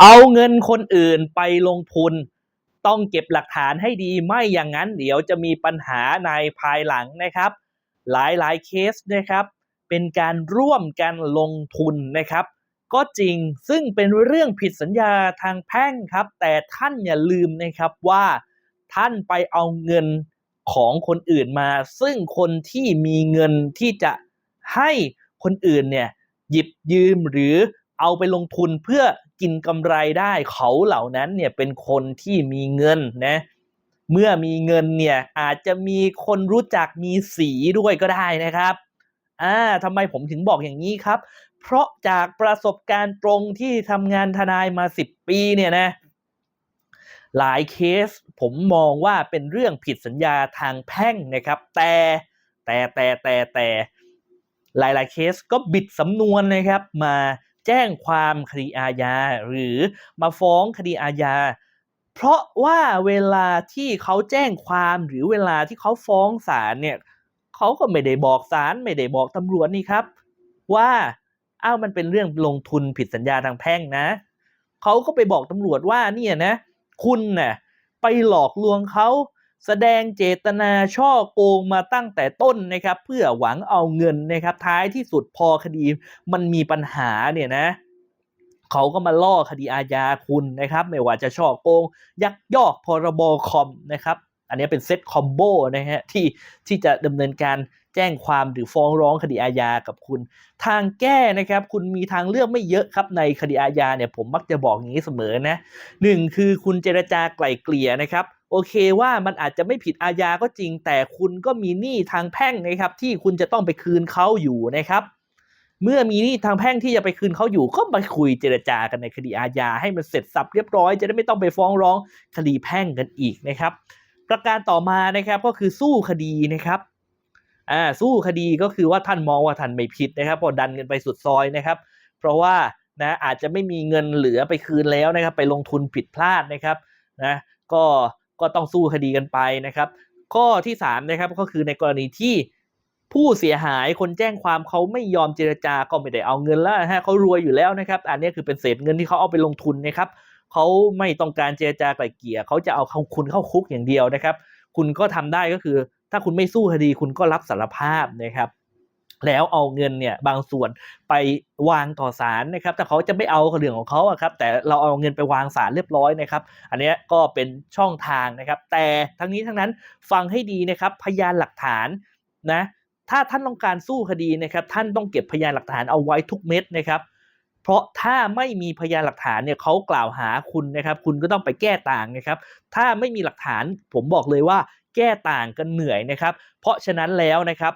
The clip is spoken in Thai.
เอาเงินคนอื่นไปลงทุน ต้องเก็บหลักฐานให้ดีไม่อย่างนั้นเดี๋ยวจะมีปัญหาในภายหลังนะครับ หลายๆเคสนะครับ เป็นการร่วมกันลงทุนนะครับ ก็จริงซึ่งเป็นเรื่องผิดสัญญาทางแพ่งครับ แต่ท่านอย่าลืมนะครับว่า ท่านไปเอาเงินของคนอื่นมา ซึ่งคนที่มีเงินที่จะให้คนอื่นเนี่ยหยิบยืมหรือ เอาไปลงทุนเพื่อกินกำไรได้เขาเหล่านั้นเนี่ยเป็นคนที่มีเงินนะเมื่อมีเงินเนี่ยอาจจะมีคนรู้จักมีสีด้วยก็ได้นะครับอ่าทำไมผมถึงบอกอย่างนี้ครับ เพราะจากประสบการณ์ตรงที่ทำงานทนายมา 10 ปีเนี่ยนะหลายเคสผมมองว่าเป็นเรื่องผิดสัญญาทางแพ่งนะครับ แต่แต่แต่แต่แต่หลายๆเคสก็บิดสำนวนนะครับมา แจ้งความคดีอาญาหรือมาฟ้องคดีอาญา เพราะว่าเวลาที่เขาแจ้งความหรือเวลาที่เขาฟ้องศาลเนี่ยเขาก็ไม่ได้บอกศาลไม่ได้บอกตำรวจนี่ครับ ว่าอ้าวมันเป็นเรื่องลงทุนผิดสัญญาทางแพ่งนะเขาก็ไปบอกตำรวจว่าเนี่ยนะ คุณน่ะไปหลอกลวงเขา แสดงเจตนาช่อโกงมาตั้งแต่ต้นนะครับ เพื่อหวังเอาเงินนะครับ ท้ายที่สุดพอคดีมันมีปัญหาเนี่ยนะเขาก็มาล่อคดีอาญาคุณนะครับ ไม่ว่าจะช่อโกง ยักยอกพรบคอมนะครับ อันนี้เป็นเซตคอมโบนะฮะที่ที่จะดำเนินการแจ้งความหรือฟ้องร้องคดีอาญากับคุณ ทางแก้นะครับ คุณมีทางเลือกไม่เยอะครับในคดีอาญาเนี่ยผมมักจะบอกอย่างนี้เสมอนะหนึ่งคือคุณเจรจาไกล่เกลี่ยนะครับ โอเคว่ามันอาจจะไม่ผิดอาญาก็จริง แต่คุณก็มีหนี้ทางแพ่งนะครับ ที่คุณจะต้องไปคืนเขาอยู่นะครับ เมื่อมีหนี้ทางแพ่งที่จะไปคืนเขาอยู่ ก็มาคุยเจรจากันในคดีอาญาให้มันเสร็จสับเรียบร้อย จะได้ไม่ต้องไปฟ้องร้องคดีแพ่งกันอีกนะครับ ประการต่อมานะครับก็คือสู้คดีนะครับอ่าสู้คดีก็คือว่าท่านมองว่าท่านไม่ผิดนะครับพอดันเงินไปสุดซอยนะครับ เพราะว่านะอาจจะไม่มีเงินเหลือไปคืนแล้วนะครับ ไปลงทุนผิดพลาดนะครับนะก็ ก็ต้องสู้คดีกันไปนะครับ ข้อที่สามนะครับก็คือในกรณีที่ผู้เสียหายคนแจ้งความเขาไม่ยอมเจรจาก็ไม่ได้เอาเงินแล้วนะฮะเขารวยอยู่แล้วนะครับ อันนี้คือเป็นเศษเงินที่เขาเอาไปลงทุนนะครับเขาไม่ต้องการเจรจาไกล่เกลี่ยเขาจะเอาคุณเข้าคุกอย่างเดียวนะครับ คุณก็ทำได้ก็คือ ถ้าคุณไม่สู้คดีคุณก็รับสารภาพนะครับ แล้วเอาเงินเนี่ยบางส่วนไปวางต่อศาลนะครับแต่เขาจะไม่เอาเรื่องของเขาครับแต่เราเอาเงินไปวางศาลเรียบร้อยนะครับ อันนี้ก็เป็นช่องทางนะครับ แต่ทั้งนี้ทั้งนั้นฟังให้ดีนะครับพยานหลักฐานนะถ้าท่านต้องการสู้คดีนะครับ ท่านต้องเก็บพยานหลักฐานเอาไว้ทุกเม็ดนะครับเพราะถ้าไม่มีพยานหลักฐานเนี่ยเขากล่าวหาคุณนะครับ คุณก็ต้องไปแก้ต่างนะครับ ถ้าไม่มีหลักฐานผมบอกเลยว่าแก้ต่างกันเหนื่อยนะครับ เพราะฉะนั้นแล้วนะครับ